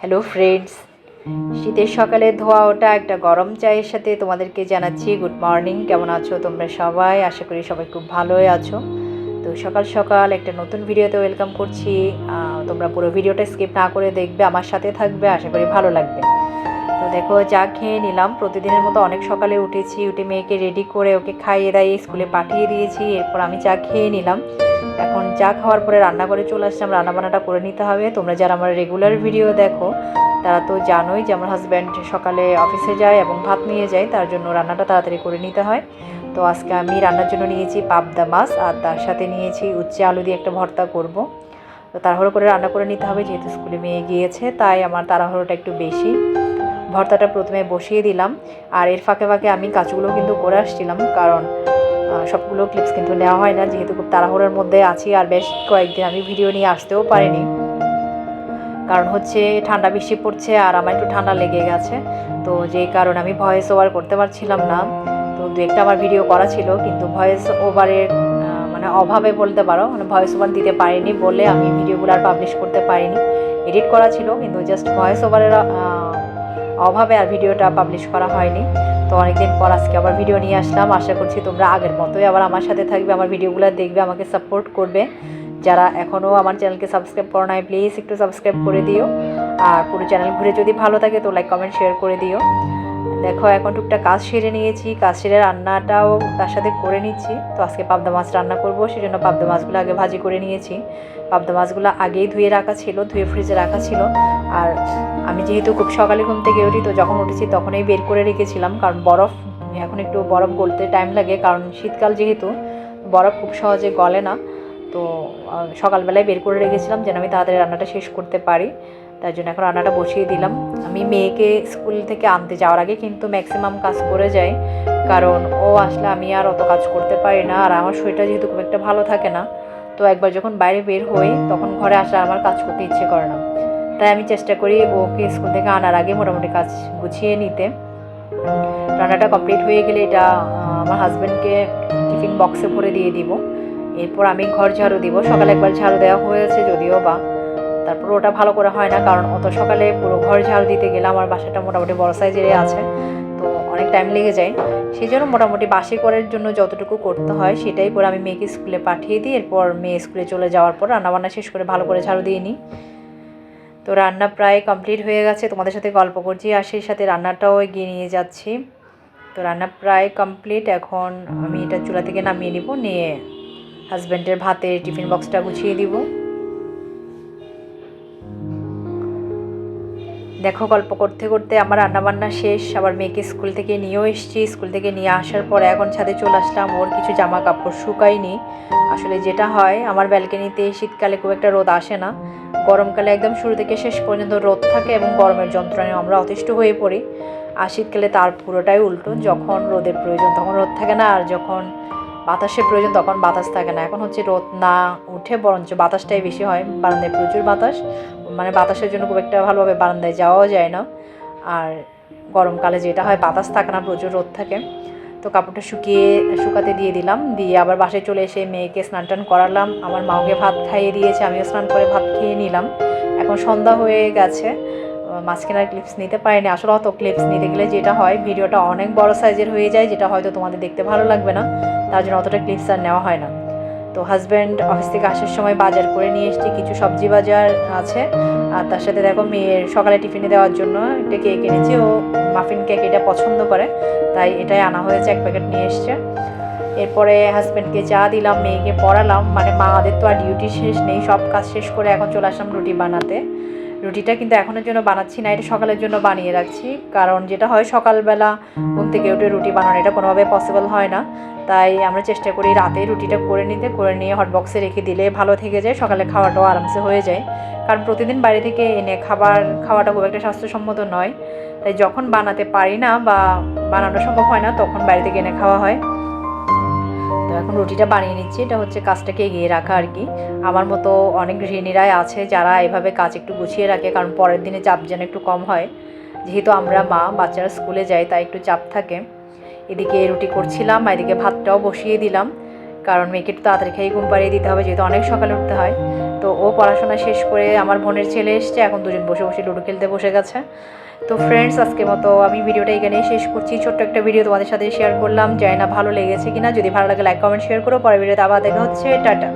Hello friends শীতের সকালে ধোয়া ওটা একটা গরম চায়ের সাথে তোমাদেরকে জানাচ্ছি। গুড মর্নিং কেমন আছো তোমরা সবাই? আশা করি সবাই খুব ভালোই আছো। তো সকাল সকাল একটা নতুন ভিডিওতে ওয়েলকাম করছি। তোমরা পুরো ভিডিওটা স্কিপ না করে দেখবে, আমার সাথে থাকবে, আশা করি ভালো লাগবে। তো দেখো, চা খেয়ে নিলাম। প্রতিদিনের মতো অনেক সকালে উঠেছি, উঠে মেয়েকে রেডি করে ওকে খাইয়ে দাইয়ে স্কুলে পাঠিয়ে দিয়েছি। এরপর আমি চা খেয়ে নিলাম। এখন চা খাওয়ার পরে রান্না করে চলে আসলাম রান্না বান্নাটা করে নিতে হবে। তোমরা যারা আমার রেগুলার ভিডিও দেখো, তারা তো জানোই যে আমার হাজব্যান্ড সকালে অফিসে যায় এবং ভাত নিয়ে যায়, তার জন্য রান্নাটা তাড়াতাড়ি করে নিতে হয়। তো আজকে আমি রান্নার জন্য নিয়েছি পাবদা মাছ, আর তার সাথে নিয়েছি উচ্ছে আলু দিয়ে একটা ভর্তা করব। তো তাড়াহুড়ো করে রান্না করে নিতে হবে, যেহেতু স্কুলে মেয়ে গিয়েছে, তাই আমার তাড়াহুড়োটা একটু বেশি। ভর্তাটা প্রথমে বসিয়ে দিলাম, আর এর ফাঁকে ফাঁকে আমি কাজগুলো কিন্তু করে আসছিলাম, কারণ সবগুলো ক্লিপস কিন্তু নেওয়া হয় না, যেহেতু খুব তাড়াহুড়োর মধ্যে আছি আর বেশ কয়েকদিন আমি ভিডিও নিয়ে আসতেও পারিনি। কারণ হচ্ছে ঠান্ডা বেশি পড়ছে আর আমার একটু ঠান্ডা লেগে গেছে, তো যেই কারণে আমি ভয়েস ওভার করতে পারছিলাম না। তো দু একটা আমার ভিডিও করা ছিল, কিন্তু ভয়েস ওভারের মানে অভাবে বলতে পারো মানে ভয়েস ওভার দিতে পারিনি বলে আমি ভিডিওগুলো আর পাবলিশ করতে পারিনি। এডিট করা ছিল, কিন্তু জাস্ট ভয়েস ওভারের অভাবে আর ভিডিওটা পাবলিশ করা হয়নি। তো অনেকদিন পর আজকে আবার ভিডিও নিয়ে আসলাম। আশা করছি তোমরা আগের মতোই আবার আমার সাথে থাকবে, আমার ভিডিওগুলো দেখবে, আমাকে সাপোর্ট করবে। যারা এখনও আমার চ্যানেলকে সাবস্ক্রাইব করো নাই প্লিজ একটু সাবস্ক্রাইব করে দিও। আর পুরো চ্যানেল ঘুরে যদি ভালো থাকে তো লাইক কমেন্ট শেয়ার করে দিও। দেখো, এখন টুকটা কাজ সেরে নিয়েছি। কাজ সেরে রান্নাটাও তার সাথে করে নিচ্ছি। তো আজকে পাবদা মাছ রান্না করব, সেজন্য পাবদা মাছগুলো আগে ভাজি করে নিয়েছি। পাবদা মাছগুলো আগেই ধুয়ে রাখা ছিল, ধুয়ে ফ্রিজে রাখা ছিল। আর আমি যেহেতু খুব সকালে ঘুম থেকে উঠি, তো যখন উঠেছি তখনই বের করে রেখেছিলাম। কারণ বরফ, এখন একটু বরফ গলতে টাইম লাগে। কারণ শীতকাল যেহেতু, বরফ খুব সহজে গলে না। তো সকালবেলায় বের করে রেখেছিলাম যেন আমি তাড়াতাড়ি রান্নাটা শেষ করতে পারি। তার জন্য এখন রান্নাটা বসিয়ে দিলাম। আমি মেয়েকে স্কুল থেকে আনতে যাওয়ার আগে কিন্তু ম্যাক্সিমাম কাজ করে যাই। কারণ ও আসলে আমি আর অত কাজ করতে পারি না। আর আমার শরীরটা যেহেতু খুব একটা ভালো থাকে না, তো একবার যখন বাইরে বের হই, তখন ঘরে আসলে আমার কাজ করতে ইচ্ছে করে না। তাই আমি চেষ্টা করি ওকে স্কুল থেকে আনার আগে মোটামুটি কাজ গুছিয়ে নিতে। রান্নাটা কমপ্লিট হয়ে গেলে এটা আমার হাজব্যান্ডকে টিফিন বক্সে ভরে দিয়ে দিব। এরপর আমি ঘর ঝাড়ু দিব। সকালে একবার ঝাড়ু দেওয়া হয়েছে যদিও বা, তারপর ওটা ভালো করে হয় না, কারণ অত সকালে পুরো ঘর ঝাড়ু দিতে গেলে আমার বাসাটা মোটামুটি বড় সাইজেরই আছে, তো অনেক টাইম লেগে যায়। সেই জন্য মোটামুটি বাসি করার জন্য যতটুকু করতে হয় সেটাই করে আমি মেয়েকে স্কুলে পাঠিয়ে দিই। এরপর মেয়ে স্কুলে চলে যাওয়ার পর রান্নাবান্না শেষ করে ভালো করে ঝাড়ু দিয়ে নিই। তো রান্না প্রায় কমপ্লিট হয়ে গেছে। তোমাদের সাথে গল্প করছি আর সেই সাথে রান্নাটাও এগিয়ে নিয়ে যাচ্ছি। তো রান্না প্রায় কমপ্লিট। এখন আমি এটা চুলা থেকে নামিয়ে নিব, নিয়ে হাজব্যান্ডের ভাতের টিফিন বক্সটা গুছিয়ে দিব। দেখো গল্প করতে করতে আমার রান্নাবান্না শেষ, আবার মেয়েকে স্কুল থেকে নিয়েও এসেছি। স্কুল থেকে নিয়ে আসার পর এখন ছাদে চলে আসলাম। ওর কিছু জামা কাপড় শুকায়নি। আসলে যেটা হয়, আমার ব্যালকনিতে শীতকালে খুব একটা রোদ আসে না। গরমকালে একদম শুরু থেকে শেষ পর্যন্ত রোদ থাকে এবং গরমের যন্ত্রণায় আমরা অতিষ্ঠ হয়ে পড়ি। আর শীতকালে তার পুরোটাই উল্টো, যখন রোদের প্রয়োজন তখন রোদ থাকে না, আর যখন বাতাসের প্রয়োজন তখন বাতাস থাকে না। এখন হচ্ছে রোদ না উঠে, বরঞ্চ বাতাসটাই বেশি হয়। বারান্দায় প্রচুর বাতাস। মানে বাতাসের জন্য খুব একটা ভালোভাবে বারান্দায় যাওয়াও যায় না। আর গরমকালে যেটা হয়, বাতাস থাকে না, প্রচুর রোদ থাকে। তো কাপড়টা শুকিয়ে, শুকাতে দিয়ে দিলাম। দিয়ে আবার বাসায় চলে এসে মেয়েকে স্নান টান করালাম। আমার মাওকে ভাত খাইয়ে দিয়েছে, আমিও স্নান করে ভাত খেয়ে নিলাম। এখন সন্ধ্যা হয়ে গেছে। মাঝখানে ক্লিপস নিতে পারিনি। আসলে অত ক্লিপস নিতে গেলে যেটা হয়, ভিডিওটা অনেক বড় সাইজের হয়ে যায়, যেটা হয়তো তোমাদের দেখতে ভালো লাগবে না। তার জন্য অতটা ক্লিপস আর নেওয়া হয় না। তো হাজব্যান্ড অফিস থেকে আসার সময় বাজার করে নিয়ে এসেছি, কিছু সবজি বাজার আছে। আর তার সাথে দেখো মেয়ের সকালে টিফিনে দেওয়ার জন্য একটা কেক এনেছি, ও মাফিন কেক এটা পছন্দ করে, তাই এটাই আনা হয়েছে, এক প্যাকেট নিয়ে এসছে। এরপরে হাজব্যান্ডকে চা দিলাম, মেয়েকে পড়ালাম মানে মাদের তো আর ডিউটি শেষ নেই, সব কাজ শেষ করে এখন চলে আসলাম রুটি বানাতে। রুটিটা কিন্তু এখনের জন্য বানাচ্ছি না, এটা সকালের জন্য বানিয়ে রাখছি। কারণ যেটা হয় সকালবেলা ঘুম থেকে উঠে রুটি বানানো, এটা কোনোভাবে পসিবল হয় না। তাই আমরা চেষ্টা করি রাতে রুটিটা করে নিতে, করে নিয়ে হটবক্সে রেখে দিলে ভালো থেকে যায়, সকালে খাওয়াটাও আরামসে হয়ে যায়। কারণ প্রতিদিন বাইরে থেকে এনে খাবার, খাওয়াটা খুব একটা স্বাস্থ্যসম্মত নয়। তাই যখন বানাতে পারি না বা বানানো সম্ভব হয় না, তখন বাইরে থেকে এনে খাওয়া হয়। এখন রুটিটা বানিয়ে নিচ্ছি। এটা হচ্ছে কাজটাকে এগিয়ে রাখা আর কি। আমার মতো অনেক গৃহিণীরাই আছে যারা এভাবে কাজ একটু গুছিয়ে রাখে, কারণ পরের দিনে চাপ যেন একটু কম হয়। যেহেতু আমরা মা, বাচ্চারা স্কুলে যাই তাই একটু চাপ থাকে। এদিকে রুটি করছিলাম এদিকে ভাতটাও বসিয়ে দিলাম। কারণ মেয়েকে একটু তাড়াতাড়ি খেয়ে ঘুম পাড়িয়ে দিতে হবে, যেহেতু অনেক সকালে উঠতে হয়। তো ও পড়াশোনা শেষ করে আমার বোনের ছেলে এসছে, এখন দুজন বসে বসে লুডো খেলতে বসে গেছে। তো ফ্রেন্ডস আজকে মতো আমি ভিডিওটা এখানেই শেষ করছি। ছোট্ট একটা ভিডিও তোমাদের সাথে শেয়ার করলাম। জানি না ভালো লেগেছে কিনা, যদি ভালো লাগে লাইক কমেন্ট শেয়ার করো। পরের ভিডিওতে আবার দেখা হচ্ছে। টাটা।